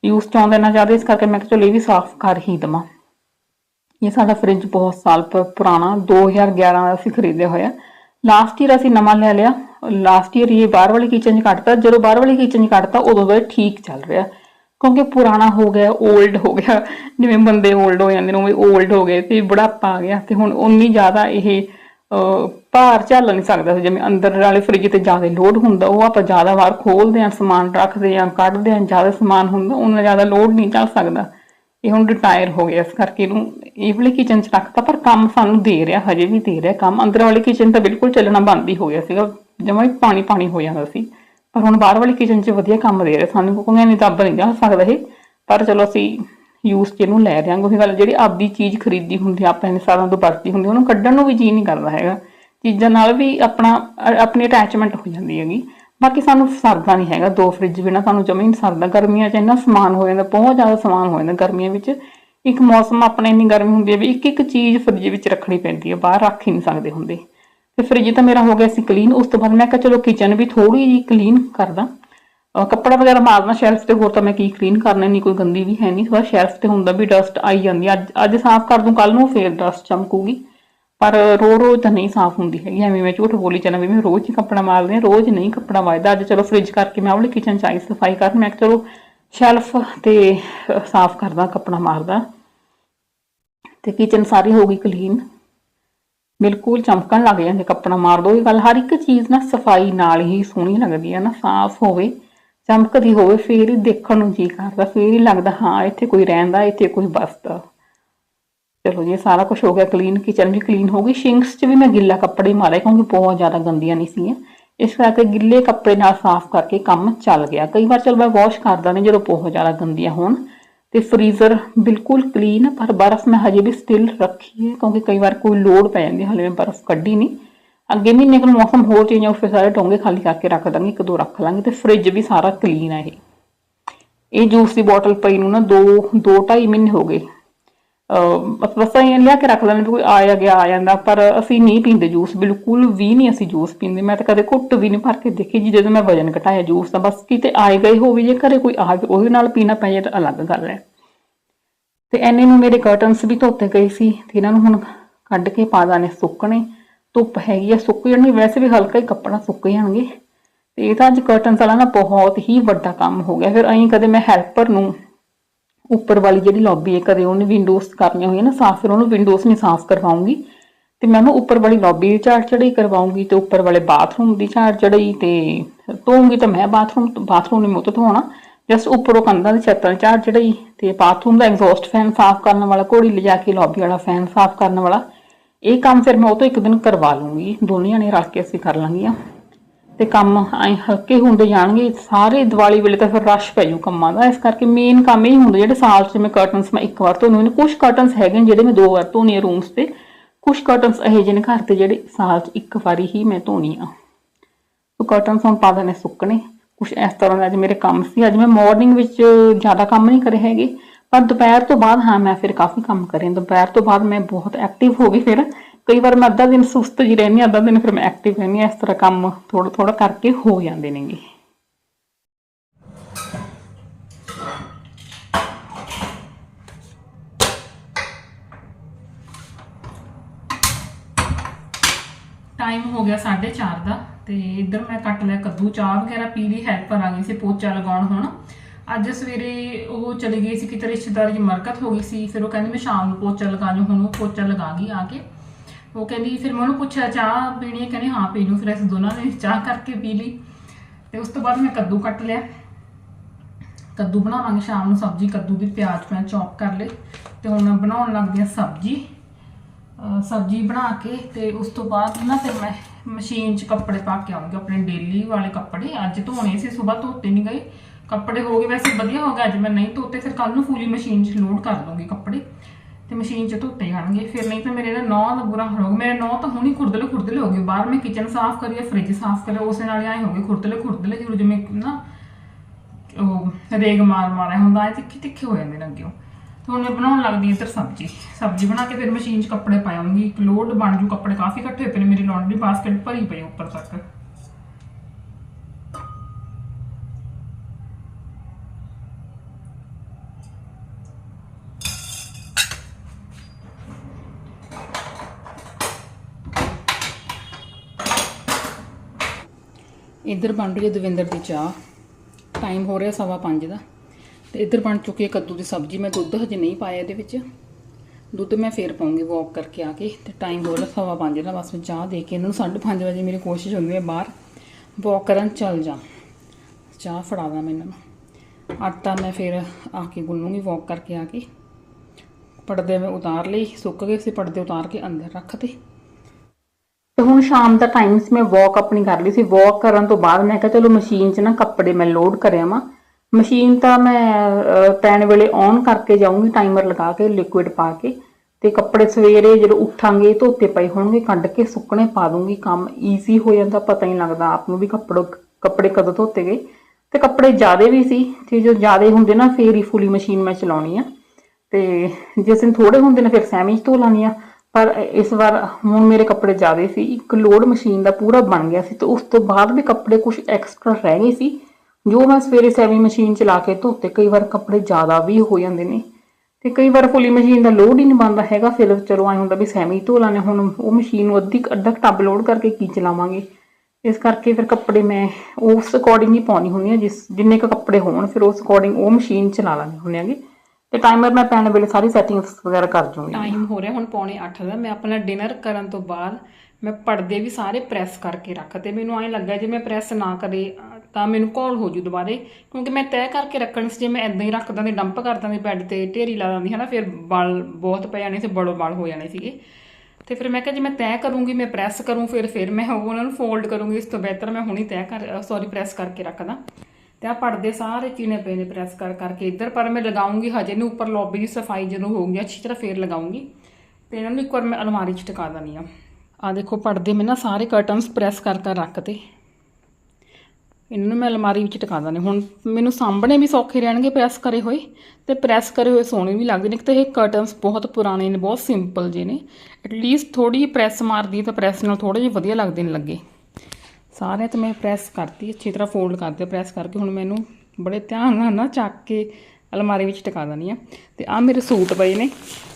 ਯੂਜ਼ ਤੋਂ ਆਉਂਦਾ ਨਾ ਜ਼ਿਆਦਾ, ਇਸ ਕਰਕੇ ਮੈਂ ਕਿਹਾ ਚਲੋ ਇਹ ਵੀ ਸਾਫ਼ ਕਰ ਹੀ ਦਵਾਂ। ਇਹ ਸਾਡਾ ਫ੍ਰਿਜ ਬਹੁਤ ਸਾਲ ਪੁਰਾਣਾ 2011 ਦਾ ਅਸੀਂ ਖਰੀਦਿਆ ਹੋਇਆ। ਲਾਸਟ ਈਅਰ ਅਸੀਂ ਨਵਾਂ ਲੈ ਲਿਆ। ਲਾਸਟ ਈਅਰ ਇਹ ਬਾਹਰ ਵਾਲੀ ਕਿਚਨ 'ਚ ਕੱਢਤਾ ਜਦੋਂ ਬਾਹਰ ਵਾਲੀ ਕਿਚਨ 'ਚ ਕੱਢਤਾ ਉਦੋਂ ਦਾ ਠੀਕ ਚੱਲ ਰਿਹਾ। ਕਿਉਂਕਿ ਪੁਰਾਣਾ ਹੋ ਗਿਆ 올ਡ ਹੋ ਗਿਆ। ਜਿਵੇਂ ਬੰਦੇ 올ਡ ਹੋ ਜਾਂਦੇ ਨੇ, ਉਵੇਂ 올ਡ ਹੋ ਗਏ ਤੇ ਬੁਢਾਪਾ ਆ ਗਿਆ। ਤੇ ਹੁਣ ਉਨੀ ਜ਼ਿਆਦਾ ਇਹ ਭਾਰ ਝੱਲ ਨਹੀਂ ਸਕਦਾ ਸੀ। ਜਿਵੇਂ ਅੰਦਰ ਵਾਲੇ ਫ੍ਰਿਜ ਤੇ ਜ਼ਿਆਦਾ ਲੋਡ ਹੁੰਦਾ, ਉਹ ਆਪਾਂ ਜ਼ਿਆਦਾ ਵਾਰ ਖੋਲਦੇ ਆ ਸਮਾਨ ਰੱਖਦੇ ਆ ਕੱਢਦੇ ਆ ਜ਼ਿਆਦਾ ਸਮਾਨ ਹੁੰਦਾ, ਉਹਨਾਂ ਜ਼ਿਆਦਾ ਲੋਡ ਨਹੀਂ ਚੱਲ ਸਕਦਾ। ਇਹ ਹੁਣ ਰਿਟਾਇਰ ਹੋ ਗਿਆ, ਇਸ ਕਰਕੇ ਇਹਨੂੰ ਇਹ ਵਾਲੇ ਕਿਚਨ 'ਚ ਰੱਖਤਾ, ਪਰ ਕੰਮ ਸਾਨੂੰ ਦੇ ਰਿਹਾ, ਹਜੇ ਵੀ ਦੇ ਰਿਹਾ ਕੰਮ। ਅੰਦਰ ਵਾਲੇ ਕਿਚਨ ਤਾਂ ਬਿਲਕੁਲ ਚੱਲਣਾ ਬੰਦ ਹੀ ਹੋ ਗਿਆ ਸੀਗਾ, ਜਮਾਂ ਹੀ ਪਾਣੀ ਪਾਣੀ ਹੋ ਜਾਂਦਾ ਸੀ। ਪਰ ਹੁਣ ਬਾਹਰ ਵਾਲੀ ਕਿਚਨ 'ਚ ਵਧੀਆ ਕੰਮ ਦੇ ਰਿਹਾ, ਸਾਨੂੰ ਕਿਉਂਕਿ ਨਹੀਂ ਦੱਬ ਨਹੀਂ ਜਾ ਸਕਦਾ ਇਹ। ਪਰ ਚਲੋ ਅਸੀਂ ਯੂਜ਼ 'ਚ ਇਹਨੂੰ ਲੈ ਰਹੇ ਉਹੀ ਗੱਲ ਜਿਹੜੀ ਆਪਦੀ ਚੀਜ਼ ਖਰੀਦੀ ਹੁੰਦੀ ਆ, ਆਪਾਂ ਨੇ ਸਾਲਾਂ ਤੋਂ ਵਰਤੀ ਹੁੰਦੀ ਉਹਨੂੰ ਕੱਢਣ ਨੂੰ ਵੀ ਜੀ ਨਹੀਂ ਕਰਦਾ ਹੈਗਾ। ਚੀਜ਼ਾਂ ਨਾਲ ਵੀ ਆਪਣਾ ਆਪਣੀ ਅਟੈਚਮੈਂਟ ਹੋ ਜਾਂਦੀ ਹੈਗੀ। ਬਾਕੀ ਸਾਨੂੰ ਸਰਦਾ ਨਹੀਂ ਹੈਗਾ ਦੋ ਫ੍ਰਿਜ ਬਿਨਾ ਸਾਨੂੰ ਜਮੇ ਨਹੀਂ ਸਰਦਾ। ਗਰਮੀਆਂ 'ਚ ਇੰਨਾ ਸਮਾਨ ਹੋ ਜਾਂਦਾ ਬਹੁਤ ਜ਼ਿਆਦਾ ਸਮਾਨ ਹੋ ਜਾਂਦਾ ਗਰਮੀਆਂ ਵਿੱਚ। ਇੱਕ ਮੌਸਮ ਆਪਣੇ ਇੰਨੀ ਗਰਮੀ ਹੁੰਦੀ ਹੈ ਵੀ ਇੱਕ ਇੱਕ ਚੀਜ਼ ਫ੍ਰਿਜ ਵਿੱਚ ਰੱਖਣੀ ਪੈਂਦੀ ਹੈ ਬਾਹਰ ਰੱਖ ਹੀ ਨਹੀਂ ਸਕਦੇ ਹੁੰਦੇ। ਤੇ ਫ੍ਰਿਜ ਤਾਂ ਮੇਰਾ ਹੋ ਗਿਆ ਸੀ ਕਲੀਨ ਉਸ ਤੋਂ ਬਾਅਦ ਮੈਂ ਕਿਹਾ ਚਲੋ ਕਿਚਨ ਵੀ ਥੋੜੀ ਜਿਹੀ ਕਲੀਨ ਕਰਦਾ। ਕੱਪੜਾ ਵਗੈਰਾ ਮਾਰਨਾ ਸ਼ੈਲਫ ਤੇ ਹੋਰ ਤਾਂ ਮੈਂ ਕੀ ਕਲੀਨ ਕਰਨਾ, ਨਹੀਂ ਕੋਈ ਗੰਦੀ ਵੀ ਹੈ ਨਹੀਂ ਥੋੜਾ ਸ਼ੈਲਫ ਤੇ ਹੁੰਦਾ ਵੀ ਡਸਟ ਆਈ ਜਾਂਦੀ ਅੱਜ ਅੱਜ ਸਾਫ਼ ਕਰ ਦੂੰ ਕੱਲ ਨੂੰ ਫੇਰ ਡਸਟ ਚਮਕੂਗੀ। ਪਰ ਰੋ ਰੋਜ਼ ਤਾਂ ਨਹੀਂ ਸਾਫ਼ ਹੁੰਦੀ ਹੈਗੀ, ਐਵੇਂ ਮੈਂ ਝੂਠ ਬੋਲੀ ਚੱਲਾਂ ਵੀ ਮੈਂ ਰੋਜ਼ ਹੀ ਕੱਪੜਾ ਮਾਰਦੀ ਹਾਂ, ਰੋਜ਼ ਨਹੀਂ ਕੱਪੜਾ ਵਾਜਦਾ ਅੱਜ ਚਲੋ ਫ੍ਰਿਜ ਕਰਕੇ ਮੈਂ ਆਪਣੀ ਕਿਚਨ ਚ ਆਈ, ਸਫ਼ਾਈ ਕਰਨ, ਮੈਂ ਚਲੋ ਸ਼ੈਲਫ ਤੇ ਸਾਫ਼ ਕਰਦਾ, ਕੱਪੜਾ ਮਾਰਦਾ। ਤੇ ਕਿਚਨ ਸਾਰੀ ਹੋ ਗਈ ਕਲੀਨ ਬਿਲਕੁਲ ਚਮਕਣ ਲੱਗ ਜਾਂਦੇ ਕੱਪੜਾ ਮਾਰ ਦੋ, ਇਹ ਗੱਲ ਹਰ ਇੱਕ ਚੀਜ਼ ਨਾ ਸਫ਼ਾਈ ਨਾਲ ਹੀ ਸੋਹਣੀ ਲੱਗਦੀ ਹੈ ਨਾ, ਸਾਫ਼ ਹੋਵੇ। ਚਮਕਦੀ ਹੋਵੇ ਫੇਰ ਹੀ ਦੇਖਣ ਨੂੰ ਜੀ ਕਰਦਾ ਫੇਰ ਹੀ ਲੱਗਦਾ ਹਾਂ ਇੱਥੇ ਕੋਈ ਰਹਿੰਦਾ ਇੱਥੇ ਕੋਈ ਬਸਦਾ ਚਲੋ ਜੀ ਸਾਰਾ ਕੁਝ ਹੋ ਗਿਆ ਕਲੀਨ ਕਿਚਨ ਵੀ ਕਲੀਨ ਹੋ ਗਈ ਸ਼ਿੰਕਸ 'ਚ ਵੀ ਮੈਂ ਗਿੱਲਾ ਕੱਪੜੇ ਮਾਰੇ ਕਿਉਂਕਿ ਬਹੁਤ ਜ਼ਿਆਦਾ ਗੰਦੀਆਂ ਨਹੀਂ ਸੀਗੀਆਂ। ਇਸ ਕਰਕੇ ਗਿੱਲੇ ਕੱਪੜੇ ਨਾਲ ਸਾਫ਼ ਕਰਕੇ ਕੰਮ ਚੱਲ ਗਿਆ। ਕਈ ਵਾਰ ਚਲ ਮੈਂ ਵਾਸ਼ ਕਰਦਾ ਨਹੀਂ ਜਦੋਂ ਬਹੁਤ ਜ਼ਿਆਦਾ ਗੰਦੀਆਂ ਹੋਣ ਤੇ ਫਰੀਜ਼ਰ ਬਿਲਕੁਲ ਕਲੀਨ ਪਰ ਬਰਫ਼ ਮੈਂ ਹਜੇ ਵੀ ਸਟਿਲ ਰੱਖੀ ਹੈ ਕਿਉਂਕਿ ਕਈ ਵਾਰ ਕੋਈ ਲੋਡ ਪੈ ਜਾਂਦੀ ਹੈ, ਹਲੇ ਮੈਂ ਬਰਫ਼ ਕੱਢੀ ਨਹੀਂ ਅੱਗੇ ਮਹੀਨੇ ਕੋਲ ਮੌਸਮ ਹੋਰ ਚੇਂਜ ਹੋ ਫਿਰ ਸਾਰੇ ਟੋਂਗੇ ਖਾਲੀ ਕਰਕੇ ਰੱਖ ਦਾਂਗੇ, ਇੱਕ ਦੋ ਰੱਖ ਲਾਂਗੇ ਤੇ ਫ੍ਰਿਜ ਵੀ ਸਾਰਾ ਕਲੀਨ ਹੈ ਇਹ। ਇਹ ਜੂਸ ਦੀ ਬੋਟਲ ਪਈ ਨੂੰ ਨਾ 2 2 2.5 ਮਹੀਨੇ ਹੋ ਗਏ। ਬਸ ਬਸ ਇਹ ਲਿਆ ਕੇ ਰੱਖ ਲੈਂਦੇ ਕੋਈ ਆਇਆ ਗਿਆ ਆ ਜਾਂਦਾ, ਪਰ ਅਸੀਂ ਨਹੀਂ ਪੀਂਦੇ ਜੂਸ ਬਿਲਕੁਲ ਵੀ ਨਹੀਂ ਅਸੀਂ ਜੂਸ ਪੀਂਦੇ। ਮੈਂ ਤਾਂ ਕਦੇ ਘੁੱਟ ਵੀ ਨਹੀਂ ਭਰ ਕੇ ਦੇਖੀ ਜੀ, ਜਦੋਂ ਮੈਂ ਵਜਨ ਘਟਾਇਆ ਜੂਸ ਦਾ, ਬਸ ਕਿਤੇ ਆਏ ਗਏ ਹੋਵੇ, ਜੇ ਘਰੇ ਕੋਈ ਆਵੇ, ਉਹਦੇ ਨਾਲ ਪੀਣਾ ਪੈ ਜਾਏ ਤਾਂ ਅਲੱਗ ਗੱਲ ਹੈ। ਤੇ ਐਨੇ ਨੂੰ ਮੇਰੇ ਕਰਟਨਸ ਵੀ ਧੋਤੇ ਗਏ ਸੀ, ਤੇ ਇਹਨਾਂ ਨੂੰ ਹੁਣ ਕੱਢ ਕੇ ਪਾ ਦਾਨੇ ਸੁੱਕਣੇ। ਧੁੱਪ ਹੈਗੀ ਆ, ਸੁੱਕ ਜਾਣੀ, ਵੈਸੇ ਵੀ ਹਲਕਾ ਹੀ ਕੱਪੜਾ ਸੁੱਕ ਜਾਣਗੇ। ਤੇ ਇਹ ਤਾਂ ਅੱਜ ਕਰਟਨਸ ਵਾਲਾ ਨਾ ਬਹੁਤ ਹੀ ਵੱਡਾ ਕੰਮ ਹੋ ਗਿਆ। ਫਿਰ ਐਂ ਕਦੇ ਮੈਂ ਹੈਲਪਰ ਨੂੰ ਉੱਪਰ ਵਾਲੀ ਜਿਹੜੀ ਲੌਬੀ ਹੈ, ਕਦੇ ਉਹਨੇ ਵਿੰਡੋਜ਼ ਕਰਨੀਆਂ ਹੋਈਆਂ ਨਾ ਸਾਫ਼, ਫਿਰ ਉਹਨੂੰ ਵਿੰਡੋਜ਼ ਨਹੀਂ ਸਾਫ਼ ਕਰਵਾਉਂਗੀ। ਤੇ ਮੈਂ ਉਹਨੂੰ ਉੱਪਰ ਵਾਲੀ ਲੌਬੀ ਦੀ ਝਾੜ ਚੜਾਈ ਕਰਵਾਉਂਗੀ ਤੇ ਉੱਪਰ ਵਾਲੇ ਬਾਥਰੂਮ ਦੀ ਝਾੜ ਚੜਾਈ ਤੇ ਧੋਉਂਗੀ ਤਾਂ ਮੈਂ ਬਾਥਰੂਮ ਬਾਥਰੂਮ ਨਹੀਂ ਮੁੱਤ ਧੋਣਾ ਜਸਟ ਉੱਪਰੋਂ ਕੰਧਾਂ ਦੀ ਛੱਤਾਂ ਦੀ ਝਾੜ ਚੜਾਈ ਤੇ ਬਾਥਰੂਮ ਦਾ ਐਗਜ਼ੌਸਟ ਫੈਨ ਸਾਫ਼ ਕਰਨ ਵਾਲਾ, ਘੋੜੀ ਲਿਜਾ ਕੇ ਲੌਬੀ ਵਾਲਾ ਫੈਨ ਸਾਫ਼ ਕਰਨ ਵਾਲਾ। ਇਹ ਕੰਮ ਫਿਰ ਮੈਂ ਉਹ ਤੋਂ ਇੱਕ ਦਿਨ ਕਰਵਾ ਲੂੰਗੀ। ਦੋਨੇ ਜਣੇ ਰਲ ਕੇ ਅਸੀਂ ਕਰ ਲਾਂਗੀਆਂ। ਤੇ ਕੰਮ ਐ ਹਲਕੇ ਹੁੰਦੇ ਜਾਣਗੇ। ਸਾਰੇ ਦੀਵਾਲੀ ਵੇਲੇ ਤਾਂ ਫਿਰ ਰਸ਼ ਪੈ ਜੂ ਕੰਮਾਂ ਦਾ। ਇਸ ਕਰਕੇ ਮੇਨ ਕੰਮ ਇਹ ਹੁੰਦਾ ਜਿਹੜੇ ਸਾਲ 'ਚ ਮੈਂ ਕਰਟਨਸ ਮੈਂ ਇੱਕ ਵਾਰ ਧੋਨੇ ਨੇ ਕੁਝ ਕਰਟਨਸ ਹੈਗੇ ਨੇ ਜਿਹੜੇ ਮੈਂ ਦੋ ਵਾਰ ਧੋਨੀ ਆ ਰੂਮਸ ਤੇ। ਕੁਝ ਕਰਟਨਸ ਇਹੋ ਜਿਹੇ ਨੇ ਘਰ ਤੇ ਜਿਹੜੇ ਸਾਲ 'ਚ ਇੱਕ ਵਾਰੀ ਹੀ ਮੈਂ ਧੋਣੀ ਆ। ਸੋ ਕਰਟਨਸ ਹੁਣ ਪਾ ਦੇਣੇ ਸੁੱਕਣੇ। ਕੁਝ ਇਸ ਤਰ੍ਹਾਂ ਦੇ ਅੱਜ ਮੇਰੇ ਕੰਮ ਸੀ। ਅੱਜ ਮੈਂ ਮਾਰਨਿੰਗ ਵਿੱਚ ਜ਼ਿਆਦਾ ਕੰਮ ਨਹੀਂ ਕਰੇ ਹੈਗੇ। ਪਰ ਦੁਪਹਿਰ ਤੋਂ ਬਾਅਦ, ਹਾਂ, ਮੈਂ ਫਿਰ ਕਾਫੀ ਕੰਮ ਕਰੇ ਦੁਪਹਿਰ ਤੋਂ ਬਾਅਦ ਮੈਂ ਬਹੁਤ ਐਕਟਿਵ ਹੋ ਗਈ ਫਿਰ। ਕਈ ਵਾਰ ਮੈਂ ਅੱਧਾ ਦਿਨ ਸੁਸਤ ਜੀ ਰਹਿੰਦੀ ਹਾਂ, ਅੱਧਾ ਦਿਨ ਫਿਰ ਮੈਂ ਐਕਟਿਵ ਰਹਿੰਦੀ ਹਾਂ। ਇਸ ਤਰ੍ਹਾਂ ਕੰਮ ਥੋੜਾ ਥੋੜਾ ਕਰਕੇ ਹੋ ਜਾਂਦੇ ਨੇਗੇ। ਟਾਈਮ ਹੋ ਗਿਆ 4:30 ਦਾ ਤੇ ਇੱਧਰ ਮੈਂ ਕੱਟ ਲਿਆ ਕੱਦੂ। ਚਾਹ ਵਗੈਰਾ ਪੀ ਲਈ ਹੈਲਪਰ ਆ ਗਈ ਸੀ, ਪੋਚਾ ਲਗਾਉਣ ਹੁਣ। ਅੱਜ ਸਵੇਰੇ ਉਹ ਚਲੀ ਗਈ ਸੀ, ਕਿਤੇ ਰਿਸ਼ਤੇਦਾਰੀ ਦੀ ਮਰਕਤ ਹੋ ਗਈ ਸੀ, ਫਿਰ ਉਹ ਕਹਿੰਦੀ ਮੈਂ ਸ਼ਾਮ ਨੂੰ ਪੋਚਾ ਲਗਾ ਜੂ, ਹੁਣ ਉਹ ਪੋਚਾ ਲਗਾ ਗਈ ਆ ਕੇ। ਉਹ ਕਹਿੰਦੀ ਫਿਰ ਮੈਂ ਉਹਨੂੰ ਪੁੱਛਿਆ, ਚਾਹ ਪੀਣੀ ਹੈ? ਕਹਿੰਦੀ ਹਾਂ, ਪੀ ਲੂੰ ਫਿਰ ਅਸੀਂ ਦੋਨਾਂ ਨੇ ਚਾਹ ਕਰਕੇ ਪੀ ਲਈ। ਤੇ ਉਸ ਤੋਂ ਬਾਅਦ ਮੈਂ ਕੱਦੂ ਕੱਟ ਲਿਆ। ਕੱਦੂ ਬਣਾਵਾਂਗੇ ਸ਼ਾਮ ਨੂੰ ਸਬਜ਼ੀ, ਕੱਦੂ ਦੀ ਪਿਆਜ਼ ਮੈਂ ਚੌਪ ਕਰ ਲਈ ਤੇ ਹੁਣ ਮੈਂ ਬਣਾਉਣ ਲੱਗਦੀ ਹਾਂ ਸਬਜ਼ੀ। ਸਬਜ਼ੀ ਬਣਾ ਕੇ ਤੇ ਉਸ ਤੋਂ ਬਾਅਦ ਨਾ ਫਿਰ ਮੈਂ ਮਸ਼ੀਨ 'ਚ ਕੱਪੜੇ ਪਾ ਕੇ ਆਉਂਗੀ ਆਪਣੇ ਡੇਲੀ ਵਾਲੇ ਕੱਪੜੇ। ਅੱਜ ਧੋਣੇ ਸੀ ਸਵੇਰ ਧੋਤੇ ਨਹੀਂ ਗਏ। ਕੱਪੜੇ ਹੋ ਗਏ, ਵੈਸੇ ਵਧੀਆ ਹੋ ਗਿਆ ਅੱਜ ਮੈਂ ਨਹੀਂ ਧੋਤੇ, ਫਿਰ ਕੱਲ ਨੂੰ ਫੂਲੀ ਮਸ਼ੀਨ 'ਚ ਲੋਡ ਕਰ ਲਵਾਂਗੀ ਕੱਪੜੇ ਤੇ ਮਸ਼ੀਨ 'ਚ ਧੋਤੇ ਜਾਣਗੇ। ਫਿਰ ਨਹੀਂ ਤਾਂ ਮੇਰੇ ਦਾ ਨੌ ਦਾ ਬੁਰਾ ਹਾਲ ਹੋ ਗਿਆ। ਮੇਰੇ ਨੌ ਤਾਂ ਹੁਣੀ ਖੁਰਦਲੇ ਖੁਰਦਲੇ ਹੋ ਗਏ। ਬਾਹਰ ਮੈਂ ਕਿਚਨ ਸਾਫ਼ ਕਰੀ ਫ੍ਰਿਜ ਸਾਫ਼ ਕਰਿਆ, ਉਸੇ ਨਾਲ ਆਏ ਹੋ ਗਏ ਖੁਰਦਲੇ ਖੁਰਦਲੇ ਜਿਵੇਂ ਜਿਵੇਂ ਨਾ ਉਹ ਰੇਗ ਮਾਰ ਮਾਰਿਆ ਹੁੰਦਾ, ਐ ਤਿੱਖੇ ਤਿੱਖੇ ਹੋ ਜਾਂਦੇ ਨੇ ਅੱਗਿਓਂ ਤੇ ਹੁਣ ਮੈਂ ਬਣਾਉਣ ਲੱਗਦੀ ਹਾਂ ਇੱਧਰ ਸਬਜ਼ੀ। ਸਬਜ਼ੀ ਬਣਾ ਕੇ ਫਿਰ ਮਸ਼ੀਨ 'ਚ ਕੱਪੜੇ ਪਾਉਂਗੀ। ਇੱਕ ਲੋਡ ਬਣ ਜੂ ਕੱਪੜੇ, ਕਾਫੀ ਇਕੱਠੇ ਹੋਏ ਪਏ ਨੇ। ਮੇਰੀ ਲਾਂਡਰੀ ਬਾਸਕਟ ਭਰੀ ਪਈ ਉੱਪਰ ਤੱਕ। ਇੱਧਰ ਬਣ ਰਹੀ ਹੈ ਦਵਿੰਦਰ ਦੀ ਚਾਹ। ਟਾਈਮ ਹੋ ਰਿਹਾ ਸਵਾ ਪੰਜ ਦਾ। ਤੇ ਇੱਧਰ ਬਣ ਚੁੱਕੀ ਹੈ ਕੱਦੂ ਦੀ ਸਬਜ਼ੀ। ਮੈਂ ਦੁੱਧ ਹਜੇ ਨਹੀਂ ਪਾਇਆ ਇਹਦੇ ਵਿੱਚ। ਦੁੱਧ ਮੈਂ ਫੇਰ ਪਾਉਂਗੀ ਵਾਕ ਕਰਕੇ ਆ ਕੇ। ਤੇ ਟਾਈਮ ਹੋ ਰਿਹਾ ਸਵਾ ਪੰਜ ਦਾ। ਬਸ ਮੈਂ ਚਾਹ ਦੇ ਕੇ ਇਹਨਾਂ ਨੂੰ 5:30 ਵਜੇ ਮੇਰੀ ਕੋਸ਼ਿਸ਼ ਹੁੰਦੀ ਹੈ ਬਾਹਰ। ਵਾਕ ਕਰਨ ਚੱਲ ਜਾ। ਚਾਹ ਫੜਾ ਦਾਂ ਮੈਂ ਇਹਨਾਂ ਨੂੰ। ਆਟਾ ਮੈਂ ਫੇਰ ਆ ਕੇ ਗੁੰਨੂਗੀ ਵਾਕ ਕਰਕੇ ਆ ਕੇ। ਪਰਦੇ ਮੈਂ ਉਤਾਰ ਲਈ ਸੁੱਕ ਗਏ ਸੀ ਪਰਦੇ ਉਤਾਰ ਕੇ ਅੰਦਰ ਰੱਖਤੇ ਤੇ ਹੁਣ ਸ਼ਾਮ ਦਾ ਟਾਈਮ ਸੀ, ਮੈਂ ਵਾਕ ਆਪਣੀ ਕਰ ਲਈ ਸੀ। ਵਾਕ ਕਰਨ ਤੋਂ ਬਾਅਦ ਮੈਂ ਕਿਹਾ, ਚਲੋ ਮਸ਼ੀਨ 'ਚ ਨਾ ਕੱਪੜੇ ਮੈਂ ਲੋਡ ਕਰਿਆ ਵਾਂ। ਮਸ਼ੀਨ ਤਾਂ ਮੈਂ ਪੈਣ ਵੇਲੇ ਔਨ ਕਰਕੇ ਜਾਊਂਗੀ ਟਾਈਮਰ ਲਗਾ ਕੇ ਲਿਕੁਇਡ ਪਾ ਕੇ। ਤੇ ਕੱਪੜੇ ਸਵੇਰੇ ਜਦੋਂ ਉੱਠਾਂਗੇ, ਧੋਤੇ ਪਏ ਹੋਣਗੇ, ਕੱਢ ਕੇ ਸੁੱਕਣੇ ਪਾ ਦੂੰਗੀ। ਕੰਮ ਈਜ਼ੀ ਹੋ ਜਾਂਦਾ, ਪਤਾ ਹੀ ਨਹੀਂ ਲੱਗਦਾ, ਆਪ ਨੂੰ ਵੀ ਕੱਪੜੇ ਕੱਪੜੇ ਕਦੋਂ ਧੋਤੇ ਗਏ। ਤੇ ਕੱਪੜੇ ਜ਼ਿਆਦੇ ਵੀ ਸੀ, ਤੇ ਜੋ ਜ਼ਿਆਦੇ ਹੁੰਦੇ ਨਾ, ਫੇਰ ਹੀ ਫੁੱਲੀ ਮਸ਼ੀਨ ਮੈਂ ਚਲਾਉਣੀ ਆ। ਤੇ ਜਿਸ ਦਿਨ ਥੋੜੇ ਹੁੰਦੇ ਨੇ, ਫਿਰ ਸੈਮੀ ਚ ਧੋ ਲਾਨੀ ਆ। ਪਰ ਇਸ ਵਾਰ ਹੁਣ ਮੇਰੇ ਕੱਪੜੇ ਜ਼ਿਆਦੇ ਸੀ, ਇੱਕ ਲੋਡ ਮਸ਼ੀਨ ਦਾ ਪੂਰਾ ਬਣ ਗਿਆ ਸੀ ਤੇ ਉਸ ਤੋਂ ਬਾਅਦ ਵੀ ਕੱਪੜੇ ਕੁਝ ਐਕਸਟਰਾ ਰਹਿ ਗਏ ਸੀ, ਜੋ ਮੈਂ ਸਵੇਰੇ ਸੈਮੀ ਮਸ਼ੀਨ ਚਲਾ ਕੇ ਧੋਤੇ ਕਈ ਵਾਰ ਕੱਪੜੇ ਜ਼ਿਆਦਾ ਵੀ ਹੋ ਜਾਂਦੇ ਨੇ ਤੇ ਕਈ ਵਾਰ ਫੁੱਲੀ ਮਸ਼ੀਨ ਦਾ ਲੋਡ ਹੀ ਨਹੀਂ ਬਣਦਾ ਹੈਗਾ, ਫਿਰ ਚਲੋ ਐਂ ਹੁੰਦਾ ਵੀ ਸੈਮੀ ਧੋ ਲਾਣੇ ਹੁਣ ਉਹ ਮਸ਼ੀਨ ਨੂੰ ਅੱਧੀ ਅੱਧਾ ਕੁ ਟੱਬ ਲੋਡ ਕਰਕੇ ਕੀ ਚਲਾਵਾਂਗੇ? ਇਸ ਕਰਕੇ ਫਿਰ ਕੱਪੜੇ ਮੈਂ ਉਸ ਅਕੋਰਡਿੰਗ ਹੀ ਪਾਉਣੀ ਹੁੰਦੀ ਆ ਜਿਸ ਜਿੰਨੇ ਕੁ ਕੱਪੜੇ ਹੋਣ, ਫਿਰ ਉਸ ਅਕੋਰਡਿੰਗ ਉਹ ਮਸ਼ੀਨ ਚਲਾ ਲਾਂਗੇ ਹੁੰਦੇ ਆਗੇ ਤੇ ਟਾਈਮਰ ਮੈਂ ਪੈਣ ਵੇਲੇ ਸਾਰੀ ਸੈਟਿੰਗਸ ਵਗੈਰਾ ਕਰ ਜੂੰਗੀ। ਟਾਈਮ ਹੋ ਰਿਹਾ ਹੁਣ ਪੌਣੇ 8 ਦਾ। ਮੈਂ ਆਪਣਾ ਡਿਨਰ ਕਰਨ ਤੋਂ ਬਾਅਦ ਮੈਂ ਪਰਦੇ ਵੀ ਸਾਰੇ ਪ੍ਰੈਸ ਕਰਕੇ ਰੱਖਤੇ ਮੈਨੂੰ ਐਂ ਲੱਗਾ ਜੇ ਮੈਂ ਪ੍ਰੈਸ ਨਾ ਕਰੇ ਅਹ, ਤਾਂ ਮੈਨੂੰ ਕਾਲ ਹੋ ਜੂ ਦੁਬਾਰੇ। ਕਿਉਂਕਿ ਮੈਂ ਤੈਅ ਕਰਕੇ ਰੱਖਣ ਸੀ ਜੇ ਮੈਂ ਇਦਾਂ ਹੀ ਰੱਖ ਦਾਂਦੀ ਡੰਪ ਕਰ ਦਾਂ ਦਾਂਦੀ ਬੈੱਡ ਤੇ ਢੇਰੀ ਲਾ ਦਾਂਦੀ ਹਨਾ ਫਿਰ ਬਲ ਬਹੁਤ ਪੈ ਜਾਣੇ ਸੀ ਬੜੋ ਬਲ ਹੋ ਜਾਣੇ ਸੀਗੇ। ਤੇ ਫਿਰ ਮੈਂ ਕਿਹਾ ਜੇ ਮੈਂ ਤੈਅ ਕਰੂੰਗੀ ਮੈਂ ਪ੍ਰੈਸ ਕਰੂੰ ਫਿਰ ਫਿਰ ਮੈਂ ਉਹਨਾਂ ਨੂੰ ਫੋਲਡ ਕਰੂੰਗੀ ਇਸ ਤੋਂ ਬਿਹਤਰ ਮੈਂ ਹੁਣੀ ਤੈਅ ਕਰ ਸੌਰੀ ਪ੍ਰੈਸ ਕਰਕੇ ਰੱਖਦਾ। ਤੇ ਆ ਪਰਦੇ ਸਾਰੇ ਚੀਨੇ ਪਏ ਨੇ ਪ੍ਰੈਸ ਕਰ ਕਰਕੇ ਇੱਧਰ, ਪਰ ਮੈਂ ਲਗਾਉਂਗੀ ਹਜੇ ਨੂੰ ਉੱਪਰ ਲੌਬੀ ਦੀ ਸਫ਼ਾਈ ਜਦੋਂ ਹੋਊਗੀ, ਅੱਛੀ ਤਰ੍ਹਾਂ ਫੇਰ ਲਗਾਉਂਗੀ। ਤੇ ਇਹਨਾਂ ਨੂੰ ਇੱਕ ਵਾਰ ਮੈਂ ਅਲਮਾਰੀ 'ਚ ਟਿਕਾ ਦਨੀ ਆ ਆ ਦੇਖੋ, ਪਰਦੇ ਮੈਂ ਨਾ ਸਾਰੇ ਕਰਟਨਸ ਪ੍ਰੈਸ ਕਰ ਕਰ ਰੱਖਤੇ। ਇਹਨਾਂ ਨੂੰ ਮੈਂ ਅਲਮਾਰੀ ਵਿੱਚ ਟਿਕਾ ਦਨੀ ਹੁਣ ਮੈਨੂੰ ਸਾਹਮਣੇ ਵੀ ਸੌਖੇ ਰਹਿਣਗੇ ਪ੍ਰੈਸ ਕਰੇ ਹੋਏ, ਤੇ ਪ੍ਰੈਸ ਕਰੇ ਹੋਏ ਸੋਹਣੇ ਵੀ ਲੱਗਦੇ ਨੇ। ਇੱਕ ਤਾਂ ਇਹ ਕਰਟਨਸ ਬਹੁਤ ਪੁਰਾਣੇ ਨੇ, ਬਹੁਤ ਸਿੰਪਲ ਜੇ ਨੇ। ਐਟਲੀਸਟ ਥੋੜੀ ਜਿਹੀ ਪ੍ਰੈਸ ਮਾਰਦੀ ਤਾਂ ਪ੍ਰੈਸ ਨਾਲ ਥੋੜੇ ਜਿਹੇ ਵਧੀਆ ਲੱਗਦੇ ਨੇ ਲੱਗੇ। ਸਾਰੇ ਤੇ ਮੈਂ ਪ੍ਰੈਸ ਕਰਤੀ, ਅੱਛੀ ਤਰ੍ਹਾਂ ਫੋਲਡ ਕਰਤੇ ਪ੍ਰੈਸ ਕਰਕੇ ਹੁਣ ਮੈਨੂੰ ਬੜੇ ਧਿਆਨ ਨਾਲ ਨਾ ਚੱਕ ਕੇ ਅਲਮਾਰੀ ਵਿੱਚ ਟਿਕਾ ਦਨੀ ਆ। ਤੇ ਆ ਮੇਰੇ ਸੂਟ ਪਏ ਨੇ।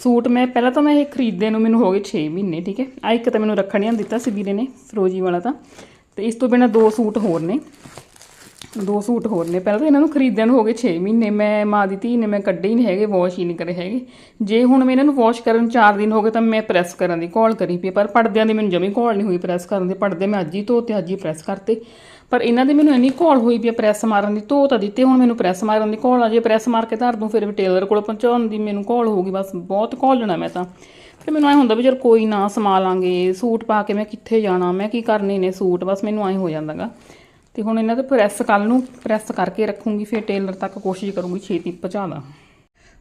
ਸੂਟ ਮੈਂ ਪਹਿਲਾਂ ਤਾਂ ਮੈਂ ਇਹ ਖਰੀਦੇ ਨੂੰ ਮੈਨੂੰ ਹੋ ਗਏ 6 ਮਹੀਨੇ, ਠੀਕ ਹੈ। ਆ ਇੱਕ ਤਾਂ ਮੈਨੂੰ ਰੱਖਣ ਰੱਖਣੀਆਂ ਦਿੱਤਾ ਸੀ ਵੀਰੇ ਨੇ, ਫਰੋਜੀ ਵਾਲਾ ਤਾਂ। ਤੇ ਇਸ ਤੋਂ ਬਿਨਾ ਦੋ ਸੂਟ ਹੋਰ ਨੇ। ਦੋ ਸੂਟ ਹੋਰ ਨੇ। ਪਹਿਲਾਂ ਤਾਂ ਇਹਨਾਂ ਨੂੰ ਖਰੀਦਿਆਂ ਨੂੰ ਹੋ ਗਏ 6 ਮਹੀਨੇ। ਮੈਂ, ਮਾਂ ਦੀ ਧੀ ਨੇ ਮੈਂ ਕੱਢੇ ਹੀ ਨਹੀਂ ਹੈਗੇ, ਵਾਸ਼ ਹੀ ਨਹੀਂ ਕਰੇ ਹੈਗੇ। ਜੇ ਹੁਣ ਮੈਂ ਇਹਨਾਂ ਨੂੰ ਵਾਸ਼ ਕਰਨ 4 ਦਿਨ ਹੋ ਗਏ ਤਾਂ ਮੈਂ ਪ੍ਰੈਸ ਕਰਨ ਦੀ ਕਾਲ ਕਰੀ ਪਈ ਪਰ ਪਰਦਿਆਂ ਦੀ ਮੈਨੂੰ ਜਮੀ ਕਾਲ ਨਹੀਂ ਹੋਈ ਪ੍ਰੈਸ ਕਰਨ ਦੀ। ਪਰਦੇ ਮੈਂ ਅੱਜ ਹੀ ਧੋਤੇ, ਅੱਜ ਹੀ ਪ੍ਰੈਸ ਕਰਤੇ। ਪਰ ਇਹਨਾਂ ਦੀ ਮੈਨੂੰ ਇੰਨੀ ਕਾਲ ਹੋਈ ਪਈ ਪ੍ਰੈਸ ਮਾਰਨ ਦੀ, ਧੋ ਤਾਂ ਦਿੱਤੇ, ਹੁਣ ਮੈਨੂੰ ਪ੍ਰੈਸ ਮਾਰਨ ਦੀ ਕਾਲ ਆ। ਜੇ ਪ੍ਰੈਸ ਮਾਰ ਕੇ ਧਰ ਦੂੰ, ਫਿਰ ਵੀ ਟੇਲਰ ਕੋਲ ਪਹੁੰਚਾਉਣ ਦੀ ਮੈਨੂੰ ਕਾਲ ਹੋਊਗੀ। ਬਸ ਬਹੁਤ ਕਾਲ ਲੈਣਾ ਮੈਂ ਤਾਂ। ਫਿਰ ਮੈਨੂੰ ਐ ਹੁੰਦਾ ਵੀ ਚਲ ਕੋਈ ਨਾ ਸਮਾ ਲਾਂਗੇ ਸੂਟ ਪਾ ਕੇ ਮੈਂ ਕਿੱਥੇ ਜਾਣਾ, ਮੈਂ ਕੀ ਕਰਨੇ ਨੇ ਸੂਟ? ਬਸ ਮੈਨੂੰ ਐ ਹੋ ਜਾਂਦਾਗਾ। ਤੇ ਹੁਣ ਇਹਨਾਂ ਦੇ ਪ੍ਰੈਸ ਕੱਲ ਨੂੰ ਪ੍ਰੈਸ ਕਰਕੇ ਰੱਖੂੰਗੀ, ਫਿਰ ਟੇਲਰ ਤੱਕ ਕੋਸ਼ਿਸ਼ ਕਰੂੰਗੀ ਛੇਤੀ ਪਹੁੰਚਾ ਦਾਂ।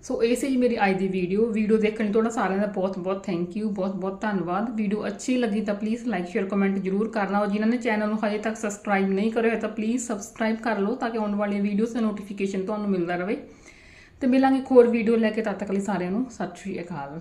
ਸੋ ਇਹ ਸੀ ਮੇਰੀ ਅੱਜ ਦੀ ਵੀਡੀਓ ਵੀਡੀਓ ਦੇਖਣ ਲਈ ਤੁਹਾਡਾ ਸਾਰਿਆਂ ਦਾ ਬਹੁਤ ਬਹੁਤ ਥੈਂਕ ਯੂ ਬਹੁਤ ਬਹੁਤ ਧੰਨਵਾਦ। ਵੀਡੀਓ ਅੱਛੀ ਲੱਗੀ ਤਾਂ ਪਲੀਜ਼ ਲਾਈਕ ਸ਼ੇਅਰ ਕਮੈਂਟ ਜਰੂਰ ਕਰਨਾ। ਔਰ ਜਿਨ੍ਹਾਂ ਨੇ ਚੈਨਲ ਨੂੰ ਹਜੇ ਤੱਕ ਸਬਸਕ੍ਰਾਈਬ ਨਹੀਂ ਕਰਿਆ ਤਾਂ ਪਲੀਜ਼ ਸਬਸਕ੍ਰਾਈਬ ਕਰ ਲਓ ਤਾਂ ਕਿ ਆਉਣ ਵਾਲੀਆਂ ਵੀਡੀਓਜ਼ ਦਾ ਨੋਟੀਫਿਕੇਸ਼ਨ ਤੁਹਾਨੂੰ ਮਿਲਦਾ ਰਹੇ। ਤੇ ਮਿਲਾਂਗੇ ਇੱਕ ਹੋਰ ਵੀਡੀਓ ਲੈ ਕੇ। ਤਦ ਤੱਕ ਲਈ ਸਾਰਿਆਂ ਨੂੰ ਸਤਿ ਸ਼੍ਰੀ ਅਕਾਲ।